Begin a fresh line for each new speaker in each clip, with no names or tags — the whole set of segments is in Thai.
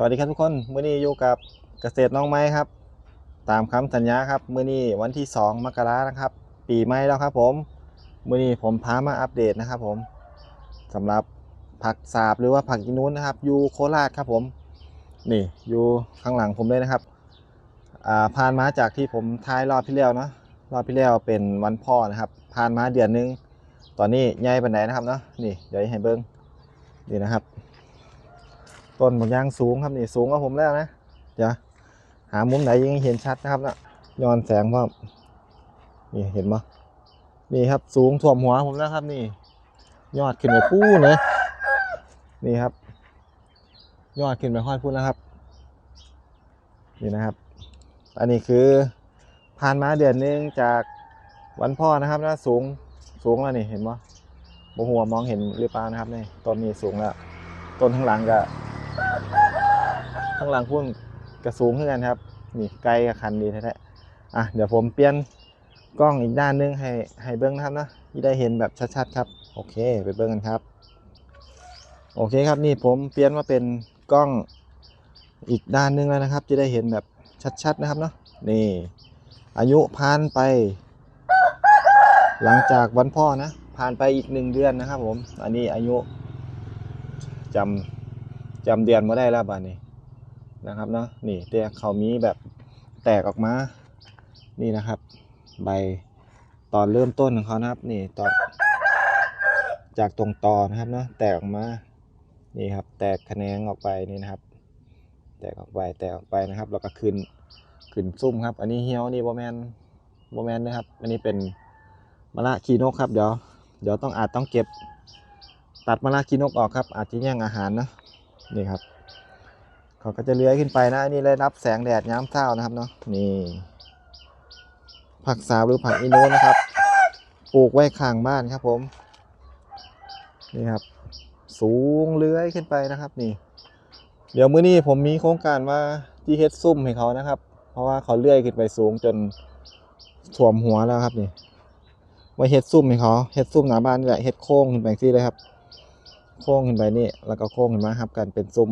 สวัสดีครับทุกคนมื้อนี้อยู่กับเกษตรน้องไม้ครับ ตามคำสัญญาครับมื้อนี้วันที่ 2 มกรานะครับ ปีใหม่แล้วครับผมมื้อนี้ผมพามาอัปเดตนะครับผมสำหรับผักสาบหรือว่าผักยีนู้นนะครับอยู่โคราชครับผม นี่อยู่ข้างหลังผมเลยนะครับอ่าผ่านมาจากที่ผมท้ายรอบที่แล้วนะรอบที่แล้วเป็นวันพ่อนะครับ ผ่านมาเดือนหนึง ตอนนี้ใหญ่ปานไหนนะครับเนาะนี่เดี๋ยวให้เบิ้งนี่นะครับ ต้นบางยางสูงครับนี่สูงกว่าผมแล้วนะเดี๋ยวหามุมไหนยังเห็นชัดนะครับนะย้อนแสงว่านี่เห็นปะนี่ครับสูงท่วมหัวผมแล้วครับ นี่ ยอดขึ้นไปปู้เลยนี่ครับ ยอดขึ้นไปค่อยพูดแล้วครับ นี่นะครับ อันนี้คือผ่านมาเดือนหนึงจากวันพ่อนะครับนะสูงสูงแล้วนี่เห็นปะโมหัวมองเห็นหรือเปล่านะครับนี่ต้นนี้สูงแล้ว ต้นข้างหลังก็ ข้างหลังพุ่นกระสูงขึ้นกันครับ นี่ไกลกับคันดีแท้ๆอะเดี๋ยวผมเปลี่ยนกล้องอีกด้านหนึงให้ให้เบิ้งนะครับนะที่ได้เห็นแบบชัดๆครับ โอเค ไปเบิ้งกันครับ โอเคครับนี่ผมเปลี่ยนมาเป็นกล้องอีกด้านหนึงแล้วนะครับจะได้เห็นแบบชัดๆนะครับเนาะนี่ อายุผ่านไป หลังจากวันพ่อนะผ่านไปอีกหนึ่งเดือนนะครับผม อันนี้อายุจำ จำเดือนมาได้แล้วบ้านี้นะครับเนาะนี่แต่เขามีแบบแตกออกมานี่นะครับ ใบตอนเริ่มต้นของเขานะครับ นี่ตอนจากตรงตอนะครับเนาะแตกออกมานี่ครับ แตกแขนงออกไปนี่นะครับ แตกออกไปแตกออกไปนะครับแล้วก็ขึ้นขึ้นซุ่มครับ อันนี้เฮี้ยวนี่โบแมนโบแมนนะครับ อันนี้เป็นมะละขีนกครับเดี๋ยวเดี๋ยวต้องอาจต้องเก็บ ตัดมะละขีนกออกครับ อาจจะแย่งอาหารนะ นี่ครับ เขาก็จะเลื้อยขึ้นไปนะอันนี่เลยรับแสงแดดย้ำเช้านะครับเนาะนี่ผักสาวหรือผักอีโนนะครับ ปลูกไว้ข้างบ้านครับผม นี่ครับ สูงเลื้อยขึ้นไปนะครับ นี่ เดี๋ยวมื้อนี้ผมมีโครงการว่าที่เฮ็ดซุ่มให้เขานะครับ เพราะว่าเขาเลื้อยขึ้นไปสูงจนถ่วมหัวแล้วครับนี่ไว้เฮ็ดซุ่มให้เขาเฮ็ดซุ่มหน้าบ้านนี่แหละเฮ็ดโค้งขึ้นไปซี่เลยครับ โค้งขึ้นไปนี่แล้วก็โค้งขึ้นมาครับกันเป็นซุ่ม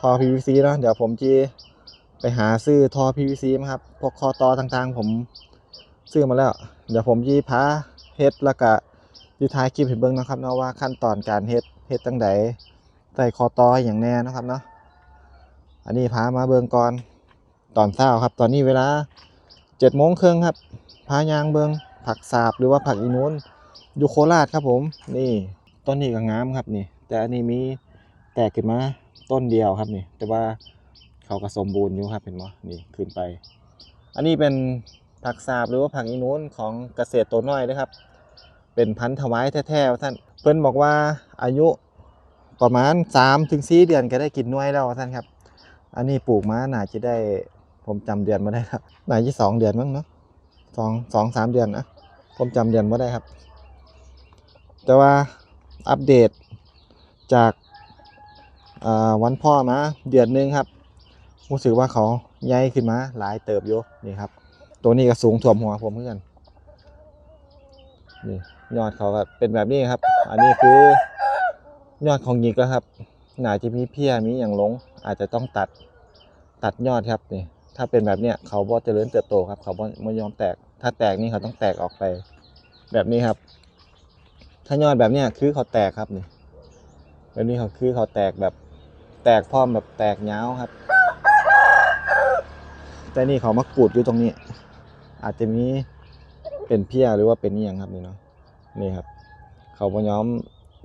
ท่อ PVC เนาะเดี๋ยวผมจีไปหาซื้อท่อ PVC มาครับพวกคอตอต่างๆ ผมซื้อมาแล้ว เดี๋ยวผมจีพาเฮ็ดแล้วก็จีท้ายคลิปให้เบิ่งนะครับเนาะว่าขั้นตอนการเฮ็ดเฮ็ดจังไดใส่คอตออย่างแน่นะครับเนาะอันนี้พามาเบิ่งก่อนตอนเช้าครับ ตอนนี้เวลาเจ็ดโมงครึ่งครับพายางเบิ่งผักสาบหรือว่าผักอีนูนอยู่โคราชครับผมนี่ ต้นนี้ก็งามครับนี่ แต่อันนี้มีแตกขึ้นมาต้นเดียวครับนี่ แต่ว่าเขาก็สมบูรณ์อยู่ครับเห็นไหมนี่ขึ้นไป อันนี้เป็นผักสาบหรือว่าผักอีนูนของเกษตรตัวน้อยนะครับ เป็นพันธุ์ถวายแท้ๆท่านเพิ่นบอกว่าอายุประมาณ3ถึงเดือนก็ได้กินน่วยแล้วท่านครับ อันนี้ปลูกมาน่าจะได้ผมจำเดือนมาได้ครับน่าจะสองเดือนมั้งเนาะสองสองสามเดือนนะผมจำเดือนมาได้ครับ แต่ว่า อัปเดตจากวันพ่อมาเดือนหนึงครับรู้สึกว่าเขาใหญ่ขึ้นมาหลายเติบอยู่นี่ครับ ตัวนี้ก็สูงถ่วมหัวผมเหมือนกันนี่ยอดเขาแบบเป็นแบบนี้ครับ อันนี้คือยอดของหยิกแล้วครับน่าจะมีเพี้ยมีอย่างหลง อาจจะต้องตัดตัดยอดครับนี่ถ้าเป็นแบบเนี้ยเขาบ่เจริญเติบโตครับ เขาบ่ไม่ยอมแตก ถ้าแตกนี่เขาต้องแตกออกไป แบบนี้ครับ ถ้ายอดแบบเนี้ยคือเขาแตกครับนี่แบบนี้เขาคือเขาแตกแบบแตกพร้อมแบบแตกยาวครับ แต่นี่เขามากูดอยู่ตรงนี้ อาจจะมีเป็นเพี้ยหรือว่าเป็นนี่ยังครับนี่เนาะนี่ครับ เขาพยอม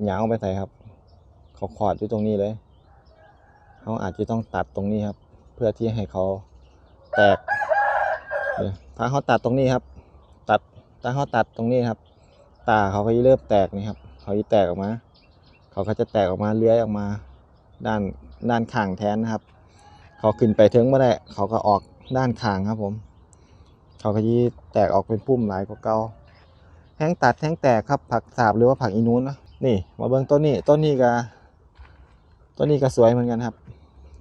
ยาวไปใส่ครับ เขาขอดอยู่ตรงนี้เลยเขาอาจจะต้องตัดตรงนี้ครับ เพื่อที่ให้เขาแตกเนี่ยถ้าเขาตัดตรงนี้ครับ ตัดถ้าเขาตัดตรงนี้ครับ ตาเขาก็จะเริ่มแตกนี่ครับเขาจะแตกออกมา เขาก็จะแตกออกมาเลื้อยออกมา ด้านด้านข้างแทนนะครับ เขาขึ้นไปถึงเมื่อไรเขาก็ออกด้านข้างครับผม เขาก็ยีแตกออกเป็นปุ่มหลายกว่าเก่าแห้งตัดแห้งแตกครับผักสาบหรือว่าผักอีนูนนะนี่ มาเบิ่งต้นนี้ต้นนี้ก็ต้นนี้ก็สวยเหมือนกันครับ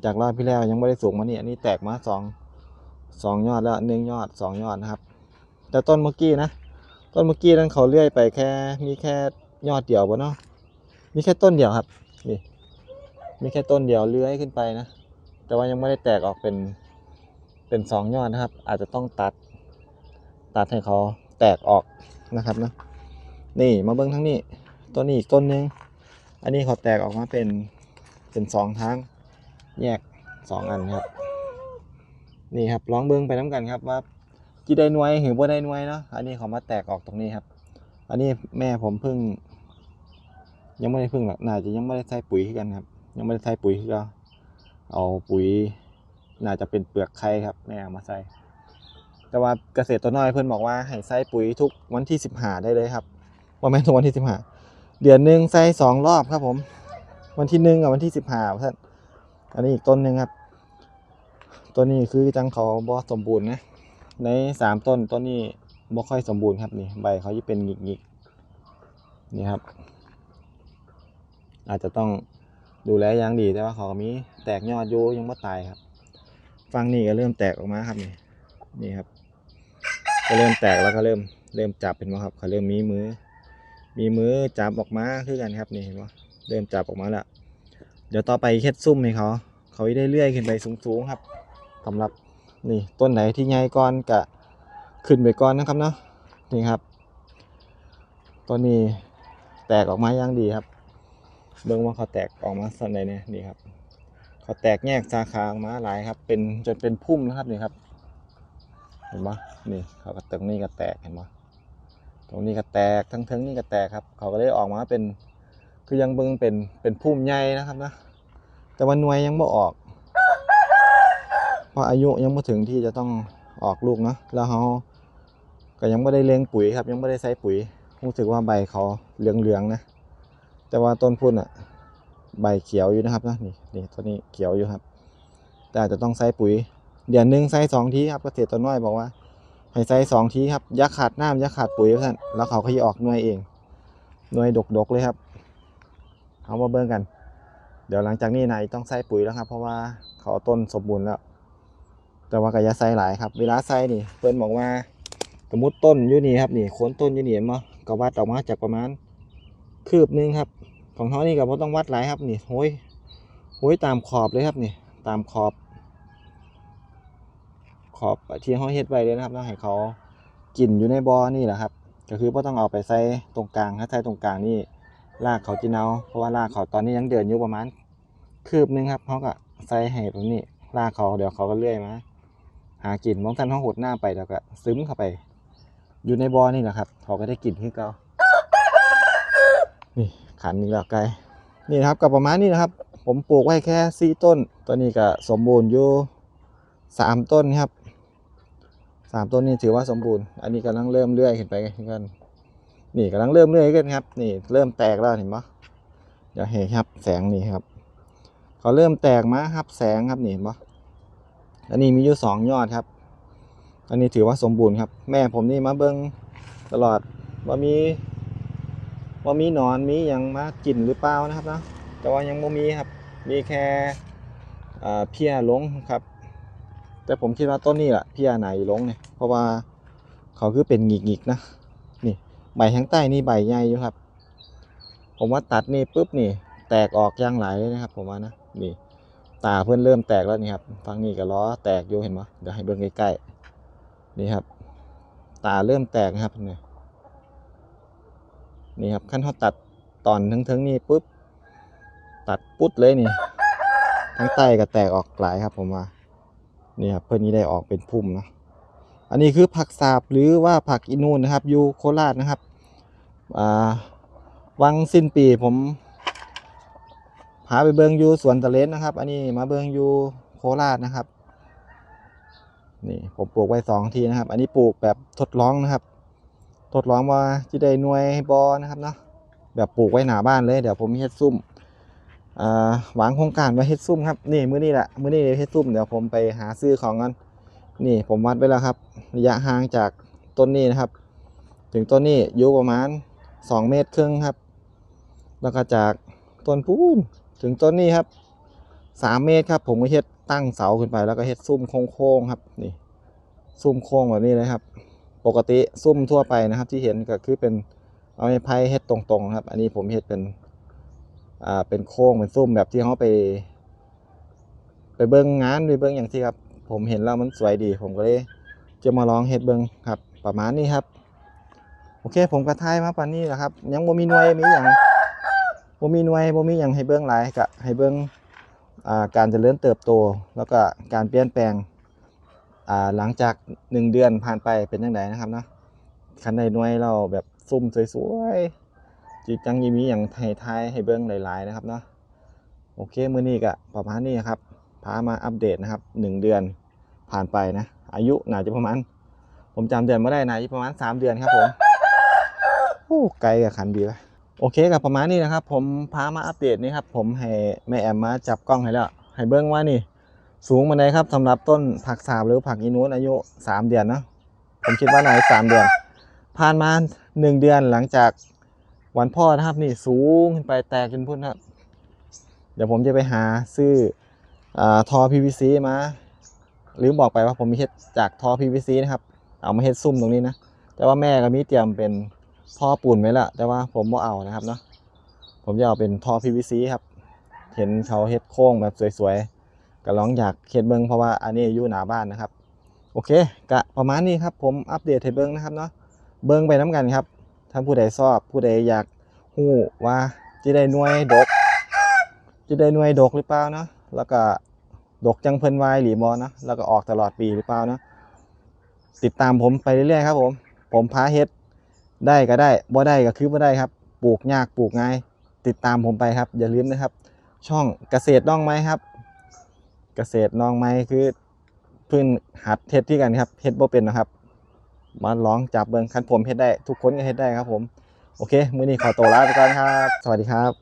จากรอบที่แล้วยังไม่ได้สูงมาเนี่อันนี้แตกมาสองสองยอดแล้วหนึ่งยอดสองยอดนะครับ แต่ต้นเมื่อกี้นะ ต้นเมื่อกี้นั้นเขาเลื่อยไปแค่ มีแค่ยอดเดียวปะเนาะ มีแค่ต้นเดียวครับ นี่ มีแค่ต้นเดียวเลื้อยขึ้นไปนะ แต่ว่ายังไม่ได้แตกออกเป็น เป็นสองยอดนะครับ อาจจะต้องตัด ตัดให้เขาแตกออกนะครับนะ นี่มาเบิ้งทั้งนี้ ต้นนี้อีกต้นหนึง อันนี้เขาแตกออกมาเป็น เป็นสองทาง แยกสองอันครับ นี่ครับลองเบิ้งไปน้ำกันครับว่า จีได้หน่วยหรือบ่ได้หน่วยเนาะอันนี้เขามาแตกออกตรงนี้ครับ อันนี้แม่ผมเพิ่ง ยังไม่ได้เพิ่งหรอกน่าจะยังไม่ได้ใส่ปุ๋ยกันครับ ยังไม่ได้ใส่ปุ๋ยคือเราเอาปุ๋ย น่าจะเป็นเปลือกไข่ครับ แม่เอามาใส่ แต่ว่าเกษตรตัวน้อยเพื่อนบอกว่าให้ใส่ปุ๋ยทุกวันที่สิบห้าได้เลยครับว่าแม่ทุกวันที่สิบห้าเดือนหนึ่งใส่สองรอบครับผม วันที่หนึ่งกับวันที่สิบห้าท่านอันนี้อีกต้นหนึ่งครับต้นนี้คือจังเขาบอสมบูรณ์นะ ในสามต้นต้นนี้บ่ค่อยสมบูรณ์ครับนี่ใบเขาจะเป็นหงิกๆนี่ครับ อาจจะต้องดูแลอย่างดีแต่ว่าเขาก็มีแตกยอดอยู่ยังไม่ตายครับฟังนี่ก็เริ่มแตกออกมาครับนี่นี่ครับ ก็เริ่มแตกแล้วก็เริ่มเริ่มจับเห็นไหมครับ เขาเริ่มมีมือ มีมือจับออกมาคือกันครับนี่เห็นไหมเริ่มจับออกมาแล้วเดี๋ยวต่อไปเฮ็ดซุ่มให้เขา เขาได้เลื่อยขึ้นไปสูงๆครับสำหรับ นี่ต้นไหนที่ใหญ่ก่อนกะขึ้นไปก่อนนะครับเนาะนี่ครับต้นนี้แตกออกมาอย่างดีครับเบิ่งว่าเขาแตกออกมาส่วนใดเนี่ยนี่ครับเขาแตกแยกสาขาออกมาหลายครับ เป็นจนเป็นพุ่มนะครับนี่ครับ เห็นปะนี่เขาก็ตรงนี้ก็แตกเห็นปะตรงนี้ก็แตกทั้งทั้งนี่ก็แตกครับ เขาก็เลยออกมาเป็น คือยังเบิ่งเป็นเป็นพุ่มใหญ่นะครับนะแต่ว่าหน่วยยังไม่ออก ราะอายุยังไม่ถึงที่จะต้องออกลูกเนาะแล้วเขาก็ยังไม่ได้เลี้ยงปุ๋ยครับ ยังไม่ได้ใส่ปุ๋ยรู้สึกว่าใบเขาเหลืองๆนะ แต่ว่าต้นพุ่นอะใบเขียวอยู่นะครับนะนี่นี่ต้นนี้เขียวอยู่ครับ แต่อาจจะต้องใส่ปุ๋ย เดือนหนึ่งใส่สองทีครับเกษตรตัวน้อยบอกว่าให้ใส่สองทีครับอย่าขาดน้ำอย่าขาดปุ๋ยท่านแล้วเขาก็จะออกหน่วยเองหน่วยดกๆเลยครับเอามาเบิ่งกัน เดี๋ยวหลังจากนี้นายต้องใส่ปุ๋ยแล้วครับ เพราะว่าเขาต้นสมบูรณ์แล้ว แต่ว่าก็อย่าใส่หลายครับ เวลาใส่นี่เพิ่นบอกว่าสมมติต้นอยู่นี่ครับนี่โคนต้นอยู่นี่เห็นมั้ก็วัดออกมาจากประมาณคืบนึงครับ ของเขานี่ก็บ่ต้องวัดหลายครับนี่โห้ยโห้ยตามขอบเลยครับนี่ตามขอบ ขอบที่เขาเฮ็ดไว้เลยนะครับแล้วให้เขากินอยู่ในบ่อนี่แหละครับ ก็คือบ่ต้องเอาไปใส่ตรงกลางถ้าใส่ตรงกลางนี่รากเขาจินเอาเพราะว่ารากเขาตอนนี้ยังเดินอยู่ประมาณคืบนึงครับเขาก็ใส่ให้ตรงนี้รากเขาเดี๋ยวเขาก็เลื่อยมา หากินบางท่านเขาหดหน้าไปแล้วก็ซึมเข้าไป อยู่ในบ่อนี่แหละครับเขาก็ได้กลิ่นขึ้นเก่านี่ขันนี่แล้วไกลนี่นะครับก็ประมาณนี้นะครับ ผมปลูกไว้แค่สี่ต้นตัวนี้ก็สมบูรณ์อยู่สามต้นครับสามต้นนี่ถือว่าสมบูรณ์ อันนี้กำลังเริ่มเลื่อยขึ้นไปกันนี่กำลังเริ่มเลื่อยขึ้นครับ นี่เริ่มแตกแล้วเห็นปะเดี๋ยวเห็นครับแสงนี่ครับเขาเริ่มแตกมาครับแสงครับนี่เห็นปะ อันนี้มีอยู่สองยอดครับ อันนี้ถือว่าสมบูรณ์ครับ แม่ผมนี่มาเบิ้งตลอดว่ามีว่ามีหนอนมีอย่างมากินหรือเปล่านะครับเนาะแต่ว่ายังไม่มีครับ มีแค่เพี้ยลงครับ แต่ผมคิดว่าต้นนี้แหละเพี้ยไหนลงเนี่ยเพราะว่าเขาคือเป็นหงิกๆนะนี่ใบข้างใต้นี่ใบใหญ่อยู่ครับ ผมว่าตัดนี่ปุ๊บนี่ แตกออกย่างไหลเลยนะครับ ผมว่านะนี่ ตาเพื่อนเริ่มแตกแล้วนี่ครับฟังนี่ก็ล้อแตกอยู่เห็นไหมเดี๋ยวให้เบิ่งใกล้ๆนี่ครับ ตาเริ่มแตกนะครับนี่นี่ครับขั้นเขาตัดตอนทั้งๆนี่ปุ๊บตัดปุ๊ดเลยนี่ ทั้งใต้ก็แตกออกหลายครับผมว่านี่ครับเพื่อนนี้ได้ออกเป็นพุ่มนะอันนี้คือผักสาบหรือว่าผักอินูนนะครับอยู่โคราชนะครับอ่าวังสิ้นปีผม พาไปเบิงอยู่สวนตะเลนนะครับ อันนี้มาเบิงอยู่โคราชนะครับ นี่ผมปลูกไว้สองทีนะครับ อันนี้ปลูกแบบทดลองนะครับ ทดลองว่าจะได้หน่วยบอนะครับเนาะแบบปลูกไว้หน้าบ้านเลยเดี๋ยวผมเฮ็ดซุ่มอ่าหวังโครงการไว้เฮ็ดซุ่มครับนี่มื้อนี้แหละมื้อนี้เฮ็ดซุ่มเดี๋ยวผมไปหาซื้อของกันนี่ผมวัดไว้แล้วครับ ระยะห่างจากต้นนี้นะครับ ถึงต้นนี้อยู่ประมาณ2เมตรครึ่งครับ แล้วก็จากต้นปูน ถึงต้นนี้ครับ3เมตรครับ ผมก็เฮ็ดตั้งเสาขึ้นไปแล้วก็เฮ็ดซุ้มโค้งๆครับนี่ซุ้มโค้งแบบนี้เลยครับ ปกติซุ้มทั่วไปนะครับ ที่เห็นก็คือเป็นเอาไม้ไผ่เฮ็ดตรงๆครับ อันนี้ผมเฮ็ดเป็นอ่าเป็นโค้งเป็นซุ้มแบบที่เขาไป ไปเบิ่งงานไปเบิ่งอย่างที่ครับ ผมเห็นแล้วมันสวยดี ผมก็เลยจะมาลองเฮ็ดเบิ่งครับ ประมาณนี้ครับ โอเค ผมก็ทายมาปานนี้แหละครับ ยังบ่มีหน่วยมีหยัง บ่มีหน่วยบ่มีหยังให้เบิ่งหลายก็ให้เบิ่งอ่าการเจริญเติบโต แล้วก็การเปลี่ยนแปลงอ่าหลังจาก 1 เดือนผ่านไปเป็นจังไดนะครับเนาะคันใดหน่วยเราแบบซุ่มสวยๆจิจังยีมีหยังให้ทายให้เบิ่งหลายๆนะครับเนาะโอเคมื้อนี้ก็ประมาณนี้ครับพามาอัปเดตนะครับ 1 เดือนผ่านไปนะ อายุน่าจะประมาณ ผมจำเดือนไม่ได้นะประมาณ 3 เดือนครับผม โอ้ไกลกับคันดีวะ โอเคกับประมาณนี้นะครับ ผมพามาอัปเดตนี่ครับผมให้แม่แอมมาจับกล้องให้แล้ว ให้เบิ้งว่านี่ สูงมาไดครับสำหรับต้นผักสาบหรือผักอีนูนอายุ 3 เดือนเนาะผมคิดว่าน่าจะสามเดือน ผ่านมา 1 เดือนหลังจากวันพ่อนะครับนี่สูงขึ้นไปแตกจนพุ่นครับ เดี๋ยวผมจะไปหาซื้ออทอ PVC มาลืมบอกไปว่าผมมีเฮ็ดจากทอ PVC นะครับ เอามาเฮ็ดซุ่มตรงนี้นะ แต่ว่าแม่ก็มีเตรียมเป็น ท่อปูนไว้และแต่ว่าผมบ่เอานะครับเนาะผมจะเอาเป็นท่อ PVC ครับ เห็นเขาเฮ็ดโค้งแบบสวยๆก็ลองอยากเฮ็ดเบิ่งเพราะว่าอันนี้อยู่หน้าบ้านนะครับ โอเคกะประมาณนี้ครับ ผมอัปเดตให้เบิ่งนะครับเนาะเบิ่งไปน้กันครับถ้านผู้ใดชอบผู้ใดอยากฮู้ว่าจะได้หน่วยดกจะได้หน่วยดกหรือเปล่าเนาะแล้วก็ดกจังเพิ่นวายหรือบ่เนาะแล้วก็ออกตลอดปีหรือเปล่าเนาะติดตามผมไปเรื่อยๆครับผม ผมพาเฮ็ด ได้ก็ได้บ่ได้ก็คือบ่ได้ครับ ปลูกยากปลูกง่าย ติดตามผมไปครับ อย่าลืมนะครับ ช่องเกษตรน้องไม้ครับ เกษตรน้องไม้คือเพิ่งหัดเฮ็ดที่กันครับเฮ็ดบ่เป็นนะครับ มาลองจับเบิ่งคันผมเฮ็ดได้ ทุกคนก็เฮ็ดได้ครับผม โอเค มื้อนี้ขอตัวลาไปก่อนครับ สวัสดีครับ